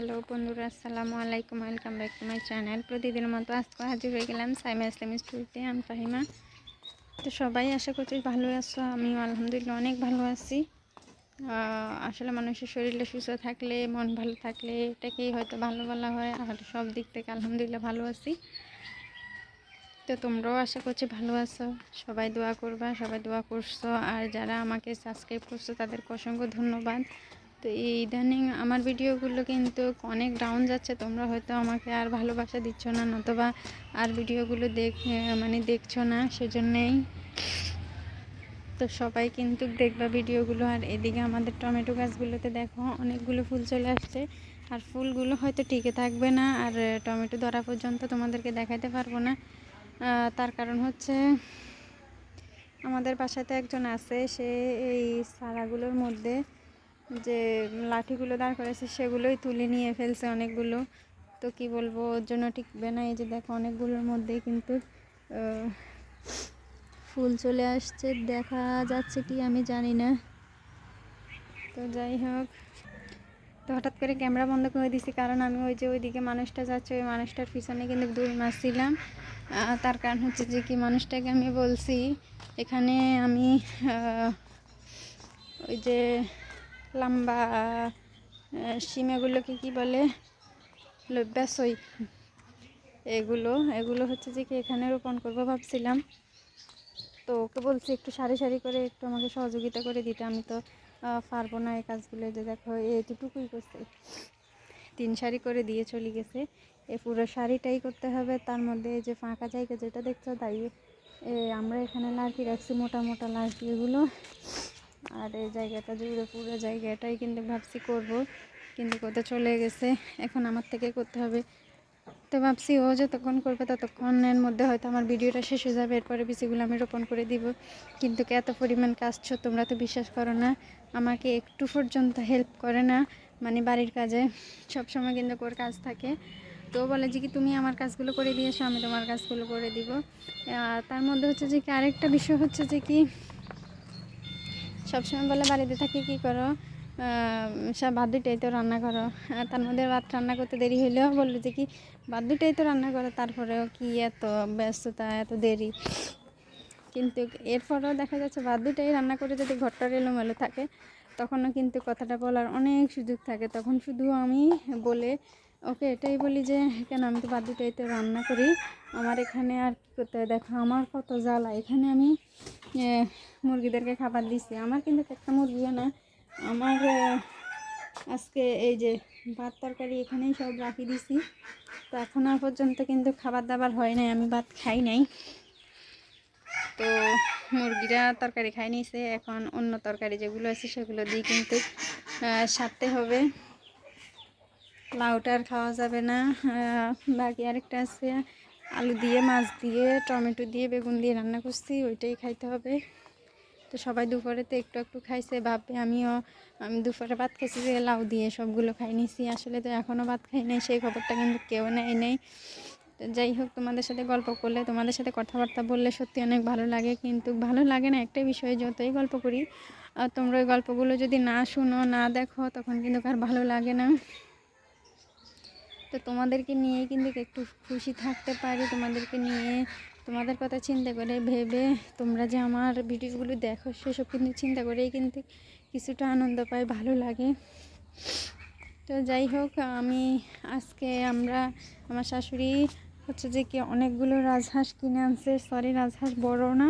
Hello বন্ধুরা, আসসালামু আলাইকুম, welcome back to my channel. প্রতিদিনের মতো আজকে হাজির হয়ে গেলাম সাইমা ইসলাম স্টুডিওতে আমি ফাহিমা। তো সবাই আশা করছি ভালো আছো, আমিও আলহামদুলিল্লাহ অনেক ভালো আছি। আসলে মানুষের শরীরটা সুস্থ থাকলে, মন ভালো থাকলে এটাকেই হয়তো ভালো বলা হয়, আর সব দিক থেকে আলহামদুলিল্লাহ ভালো আছি। তো তোমরাও আশা করছি ভালো আছো, সবাই দোয়া করবা, সবাই দোয়া করছ, আর যারা আমাকে সাবস্ক্রাইব করছ তাদেরকে অসংখ্য ধন্যবাদ। তো এই ইদানিং আমার ভিডিওগুলো কিন্তু অনেক ডাউন যাচ্ছে। তোমরা হয়তো আমাকে আর ভালোবাসা দিচ্ছ না, নতবা আর ভিডিওগুলো দেখ মানে দেখছ না, সেজন্যেই। তো সবাই কিন্তু দেখবা ভিডিওগুলো। আর এদিকে আমাদের টমেটো গাছগুলোতে দেখো, অনেকগুলো ফুল চলে আসছে। আর ফুলগুলো হয়তো টিকে থাকবে না, আর টমেটো ধরা পর্যন্ত তোমাদেরকে দেখাতে পারব না। তার কারণ হচ্ছে আমাদের বাসাতে একজন আছে, সে এই সারাগুলোর মধ্যে যে লাঠিগুলো দাঁড় করেছে সেগুলোই তুলে নিয়ে ফেলছে অনেকগুলো। তো কি বলব, ওর জন্য টিকবে না। এই যে দেখো অনেকগুলোর মধ্যেই কিন্তু ফুল চলে আসছে। দেখা যাচ্ছে কি আমি জানি না। তো যাই হোক, তো হঠাৎ করে ক্যামেরা বন্ধ করে দিছি কারণ আমি ওই যে ওইদিকে মানুষটা যাচ্ছে, ওই মানুষটার পিছনে কিন্তু দূর মারছিলাম। তার কারণ হচ্ছে যে কি মানুষটাকে আমি বলছি, এখানে আমি ওই যে লম্বা আহ, সিমেগুলোকে কি বলে? লব্যাসই এগুলো এগুলো হচ্ছে যে কি এখানে রোপণ করব ভাবছিলাম। তো ওকে বলছি একটু সারি সারি করে একটু আমাকে সহযোগিতা করে দিতে। আমি তো পারব না এই কাজগুলো। যে দেখো এতটুকুই করছে। তিন সারি করে দিয়ে চলে গেছে। এ পুরো শাড়িটাই করতে হবে। তার মধ্যে যে ফাঁকা জায়গা যেটা দেখছ তাই আমরা এখানে লার্কি রাখছি মোটা মোটা লার্কি এগুলো। আর এই জায়গাটা জুড়ে পুরো জায়গাটাই কিন্তু ভাবছি করব। কিন্তু কোথাও চলে গেছে, এখন আমার থেকে করতে হবে। তো ভাবছি ও যতক্ষণ করবে ততক্ষণের মধ্যে হয়তো আমার ভিডিওটা শেষ হয়ে যাবে, এরপরে বিচিগুলো আমি রোপণ করে দিব। কিন্তু এত পরিমাণ কাজ ছো তোমরা তো বিশ্বাস করো না, আমাকে একটু পর্যন্ত হেল্প করে না মানে বাড়ির কাজে। সব সময় কিন্তু ওর কাজ থাকে। তো বলে যে কি তুমি আমার কাজগুলো করে দিয়েছ, আমি তোমার কাজগুলো করে দিব। তার মধ্যে হচ্ছে যে কি আরেকটা বিষয় হচ্ছে যে কি সবসময় বলে, বাড়িতে থাকি, কি করো? সব ভাত দুটাই তো রান্না করো। তার মধ্যে ভাত রান্না করতে দেরি হইলেও বলল যে কি, ভাত দুটাই তো রান্না করো, তারপরেও কি এত ব্যস্ততা, এত দেরি? কিন্তু এরপরেও দেখা যাচ্ছে ভাত দুটাই রান্না করে যদি ঘরটার এলোমেলো থাকে, তখনও কিন্তু কথাটা বলার অনেক সুযোগ থাকে। তখন শুধু আমি বলে, ওকে, এটাই বলি যে, কেন আমি তো ভাত দুটাই তো রান্না করি? আমার এখানে আর কী করতে হয় দেখো, আমার কত জ্বালা। এখানে আমি মুরগিদেরকে খাবার দিছি। আমার কিন্তু একটা মুরগিও না। আমার আজকে এই যে ভাত তরকারি এখানেই সব রাখি দিছি। তো এখনও পর্যন্ত কিন্তু খাবার দাবার হয় নাই, আমি ভাত খাই নাই। তো মুরগিরা তরকারি খাই নিছে। এখন অন্য তরকারি যেগুলো আছে সেগুলো দিয়ে কিন্তু সারতে হবে। লাউটার খাওয়া যাবে না। বাকি আরেকটা আছে। আলু দিয়ে, মাছ দিয়ে, টমেটো দিয়ে, বেগুন দিয়ে রান্না করছি, ওইটাই খাইতে হবে। তো সবাই দুপুরে তো একটু একটু খাইছে, ভাববে আমিও, আমি দুপুরে ভাত খেয়েছি যে লাউ দিয়ে সবগুলো খাই নিছি। আসলে তো এখনও ভাত খাই নাই, সেই খবরটা কিন্তু কেউ নেয় নেই। তো যাই হোক, তোমাদের সাথে গল্প করলে, তোমাদের সাথে কথাবার্তা বললে সত্যি অনেক ভালো লাগে। কিন্তু ভালো লাগে না একটাই বিষয়, যতই গল্প করি আর তোমরা ওই গল্পগুলো যদি না শুনো, না দেখো, তখন কিন্তু আর ভালো লাগে না। তো তোমাদেরকে নিয়ে কিন্তু একটু খুশি থাকতে পারি, তোমাদেরকে নিয়ে তোমাদের কথা চিন্তা করে ভেবে তোমরা যে আমার ভিডিওগুলো দেখো, সেসব কিন্তু চিন্তা করেই কিন্তু কিছুটা আনন্দ পাই, ভালো লাগে। তো যাই হোক, আমি আজকে আমরা, আমার শাশুড়ি হচ্ছে যে কি অনেকগুলো রাজহাঁস কিনে আনছে সরি রাজহাঁস বড় না,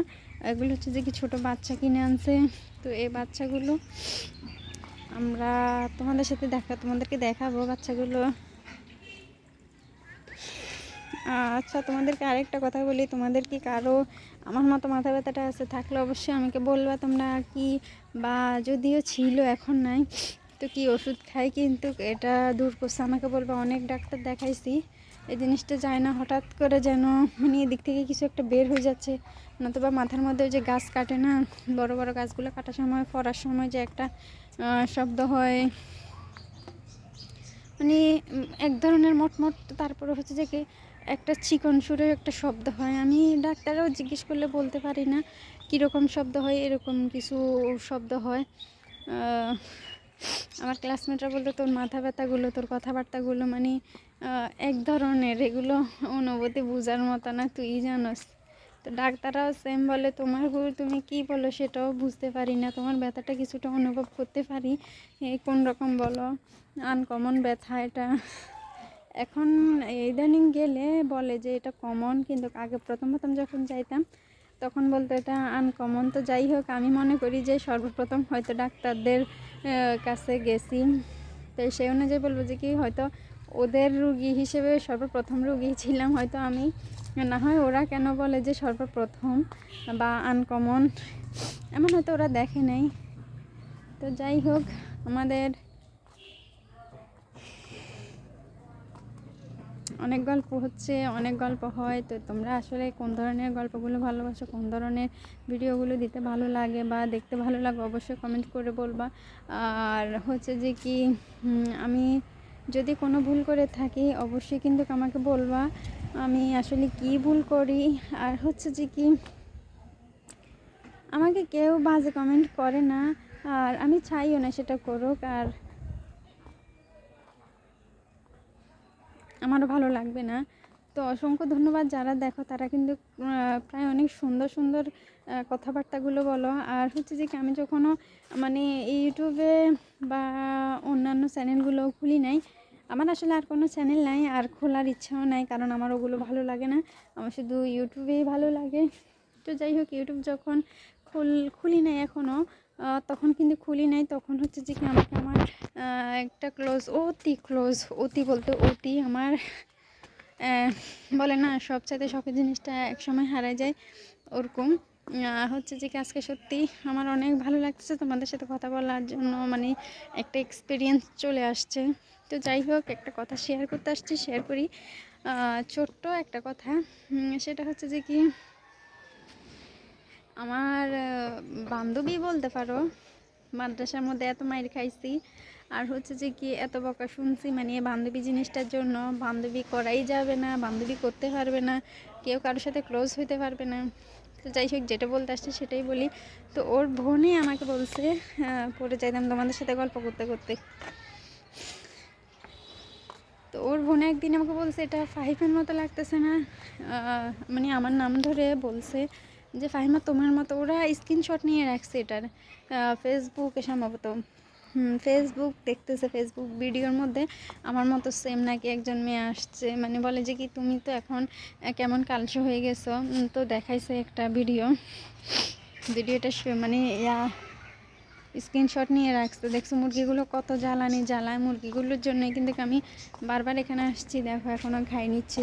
এগুলো হচ্ছে যে কি ছোট বাচ্চা কিনে আনছে। তো এই বাচ্চাগুলো আমরা তোমাদের সাথে দেখা, তোমাদেরকে দেখাবো বাচ্চাগুলো। আচ্ছা তোমাদেরকে আরেকটা কথা বলি। তোমাদের কি কারও আমার মতো মাথা ব্যথাটা আছে? থাকলে অবশ্যই আমাকে বলবা তোমরা কি বা যদিও ছিল, এখন নাই। তো কি ওষুধ খাই কিন্তু এটা দূর করছে। আমাকে বলবা, অনেক ডাক্তার দেখাইছি। এই জিনিসটা যায় না। হঠাৎ করে যেন মানে এদিক থেকে কিছু একটা বের হয়ে যাচ্ছে। নতুবা মাথার মধ্যে যে গাছ কাটে না? বড় বড় গাছগুলো কাটার সময়, ফরার সময় যে একটা শব্দ হয়। মানে এক ধরনের মটমট, তারপরে হচ্ছে যে কি, একটা চিকন সুরের একটা শব্দ হয়। আমি ডাক্তারও জিজ্ঞেস করলে বলতে পারি না, কীরকম শব্দ হয়, এরকম কিছু শব্দ হয়। আমার ক্লাসমেটরা বলতো তোর মাথা ব্যথাগুলো, তোর কথাবার্তাগুলো মানে এক ধরনের, এগুলো অনুভূতি বোঝার মতো না, তুই জানোস। তো ডাক্তাররাও সেম বলে, তোমার তুমি কি বলো সেটাও বুঝতে পারি না। তোমার ব্যথাটা কিছুটা অনুভব করতে পারি। কোন রকম বলো? আনকমন ব্যথা এটা। এখন ইদানিং গেলে বলে যে এটা কমন কিন্তু আগে প্রথম প্রথম যখন যাইতাম, তখন বলতো এটা আনকমন তো যাই হোক, আমি মনে করি যে সর্বপ্রথম হয়তো ডাক্তারদের কাছে গেছি। তো সেই অনুযায়ী বলব যে কি হয়তো ওদের রুগী হিসেবে সর্বপ্রথম রুগী ছিলাম হয়তো আমি। না হয় ওরা কেন বলে যে সর্বপ্রথম বা আনকমন এমন হয়তো ওরা দেখে নাই। তো যাই হোক, আমাদের অনেক গল্প হচ্ছে, অনেক গল্প হয়। তো তোমরা আসলে কোন ধরনের গল্পগুলো ভালোবাসো, কোন ধরনের ভিডিওগুলো দিতে ভালো লাগে বা দেখতে ভালো লাগে অবশ্যই কমেন্ট করে বলবা। আর হচ্ছে যে কি আমি যদি কোনো ভুল করে থাকি, অবশ্যই কিন্তু আমাকে বলবা, আমি আসলে কি ভুল করি। আর হচ্ছে যে কি, আমাকে কেউ বাজে কমেন্ট করে না, আর আমি চাইও না সেটা করুক, আর আমারও ভালো লাগবে না। তো অসংখ্য ধন্যবাদ, যারা দেখো তারা কিন্তু প্রায় অনেক সুন্দর সুন্দর কথাবার্তাগুলো বলো। আর হচ্ছে যে আমি যখনও মানে ইউটিউবে বা অন্যান্য চ্যানেলগুলো খুলি নাই আমার আসলে আর কোনো চ্যানেল নাই, আর খোলার ইচ্ছাও নাই, কারণ আমার ওগুলো ভালো লাগে না। আমার শুধু ইউটিউবেই ভালো লাগে। তো যাই হোক ইউটিউব যখন খুল, খুলি নাই এখনও তখন কিন্তু খুলি নাই। তখন হচ্ছে যে কি আমাকে আমার একটা ক্লোজ অতি ক্লোজ অতি বলতে অতি আমার বলে না, সবচাইতে শখের জিনিসটা একসময় হারায় যায় ওরকম। হচ্ছে যে কি আজকে সত্যি আমার অনেক ভালো লাগতেছে তোমাদের সাথে কথা বলার জন্য মানে একটা এক্সপিরিয়েন্স চলে আসছে। তো যাই হোক, একটা কথা শেয়ার করতে আসছি শেয়ার করি। ছোট্ট একটা কথা সেটা হচ্ছে যে কি, আমার বান্ধবী বলতে পারো, মাদ্রাসার মধ্যে এত মাইর খাইছি, আর হচ্ছে যে কি, এত বকা শুনছি মানে বান্ধবী জিনিসটার জন্য, বান্ধবী করাই যাবে না, বান্ধবী করতে পারবে না, কেউ কারোর সাথে ক্লোজ হইতে পারবে না। তো যাই হোক, যেটা বলতে আসছে সেটাই বলি। তো ওর বোনই আমাকে বলছে পরে যাইতাম তোমাদের সাথে গল্প করতে করতে। তো ওর বোন একদিন আমাকে বলছে, এটা ফাহিমের মতো লাগতেছে না। মানে আমার নাম ধরে বলছে যে, ফাহিমা, তোমার মতো ওরা স্ক্রিনশট নিয়ে রাখছে এটার। ফেসবুকে সম্ভবত। ফেসবুক দেখতেছে ফেসবুক ভিডিওর মধ্যে আমার মতো সেম নাকি একজন মেয়ে আসছে। মানে বলে যে, কি তুমি তো এখন কেমন কালসো হয়ে গেছো? তো দেখাইছে একটা ভিডিও। ভিডিওটা মানে ইয়া স্ক্রিনশট নিয়ে রাখছে। দেখছ মুরগিগুলো কত জ্বালানি জ্বালায়। মুরগিগুলোর জন্য কিন্তু আমি বারবার এখানে আসছি। দেখো এখনও খাই নিচ্ছি।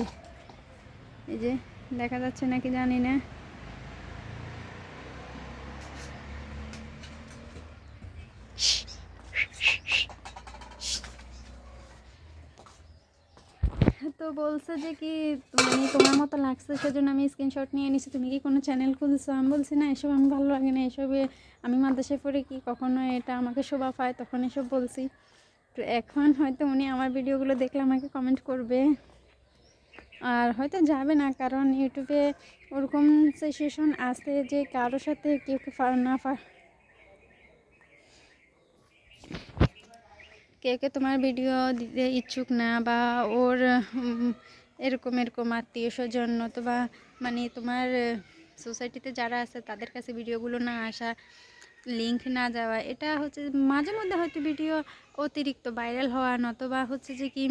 এই যে, দেখা যাচ্ছে নাকি জানি না। তো বলছে যে কি মানে তোমার মতো লাগছে, সেজন্য আমি স্ক্রিনশট নিয়ে নিছি তুমি কি কোনো চ্যানেল খুলছো? আমি বলছি, না, এসব আমি ভালো লাগে না। এসবে আমি মাদ্রাসায় পড়ে কি কখনো এটা আমাকে শোভা পায়? তখন এসব বলছি। তো এখন হয়তো উনি আমার ভিডিওগুলো দেখলে আমাকে কমেন্ট করবে। আর হয়তো যাবে না, কারণ ইউটিউবে ওরকম সিচুয়েশন আছে যে কারোর সাথে কেউ না কেউ কেউ তোমার ভিডিও দিতে ইচ্ছুক না বা ওর এরকম এরকম আত্মীয় স্বজন অথবা মানে তোমার সোসাইটিতে যারা আছে তাদের কাছে ভিডিওগুলো না আসা লিঙ্ক না যাওয়া, এটা হচ্ছে মাঝে মধ্যে হয়তো ভিডিও অতিরিক্ত ভাইরাল হওয়া নতবা হচ্ছে যে কি,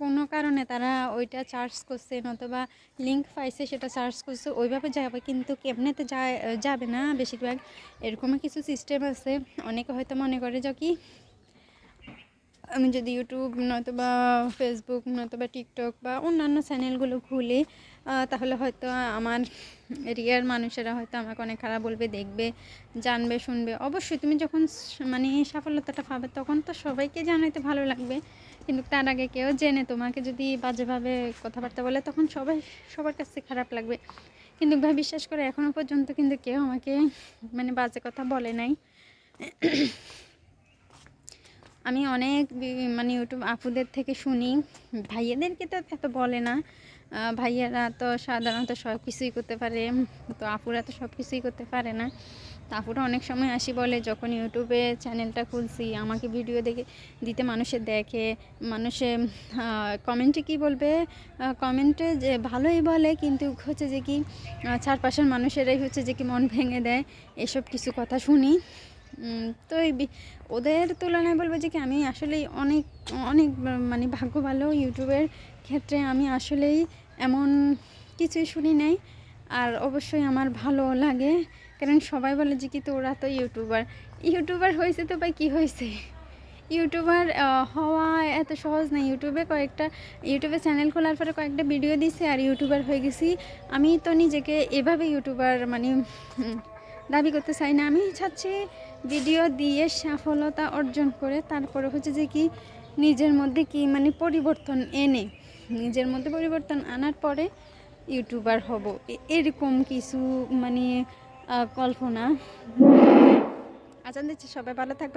কোনো কারণে তারা ওইটা চার্জ করছে নতবা লিঙ্ক পাইছে সেটা চার্জ করছে, ওইভাবে যাবে কিন্তু কেমনেতে যায়, যাবে না বেশিরভাগ, এরকমও কিছু সিস্টেম আছে, অনেকে হয়তো মনে করে যে কি আমি যদি ইউটিউব নয়তো বা ফেসবুক নয়তো বা টিকটক বা অন্যান্য চ্যানেলগুলো খুলি তাহলে হয়তো আমার এরিয়ার মানুষেরা হয়তো আমাকে অনেক খারাপ বলবে, দেখবে, জানবে, শুনবে। অবশ্যই তুমি যখন মানে সফলতাটা পাবে তখন তো সবাইকে জানাইতে ভালো লাগবে। কিন্তু তার আগে কেউ জেনে, তোমাকে যদি বাজেভাবে কথাবার্তা বলে তখন সবাই সবার কাছে খারাপ লাগবে। কিন্তু ভাই, বিশ্বাস করে এখনও পর্যন্ত কিন্তু কেউ আমাকে মানে বাজে কথা বলে নাই। আমি অনেক মানে ইউটিউব আপুদের থেকে শুনি। ভাইয়াদেরকে তো এত বলে না। ভাইয়ারা তো সাধারণত সব কিছুই করতে পারে। তো আপুরা তো সব কিছুই করতে পারে না। তো আপুরা অনেক সময় আসি বলে, যখন ইউটিউবে চ্যানেলটা খুলছি, আমাকে ভিডিও দেখে, দিতে মানুষে দেখে, মানুষে কমেন্টে কি বলবে? কমেন্টে যে ভালোই বলে, কিন্তু হচ্ছে যে কি চারপাশের মানুষেরাই হচ্ছে যে কি মন ভেঙে দেয়। এসব কিছু কথা শুনি। তো এই ওদের তুলনায় বলব যে কি আমি আসলেই অনেক অনেক মানে ভাগ্য ভালো ইউটিউবের ক্ষেত্রে আমি আসলেই এমন কিছুই শুনি নাই। আর অবশ্যই আমার ভালো লাগে। কারণ সবাই বলে যে কি তোরা তো ইউটিউবার। ইউটিউবার হয়েছে তো ভাই কী হয়েছে? ইউটিউবার হওয়া এত সহজ না। ইউটিউবে কয়েকটা, ইউটিউবে চ্যানেল খোলার পরে কয়েকটা ভিডিও দিছি আর ইউটিউবার হয়ে গেছি। আমি তো নিজেকে এভাবে ইউটিউবার মানে দাবি করতে চাই না। আমি চাচ্ছি ভিডিও দিয়ে সফলতা অর্জন করে তারপরে হচ্ছে যে কি নিজের মধ্যে কি মানে পরিবর্তন এনে, নিজের মধ্যে পরিবর্তন আনার পরে ইউটিউবার হব। এরকম কিছু মানে কল্পনা। আজান দিচ্ছি সবাই ভালো থাকবে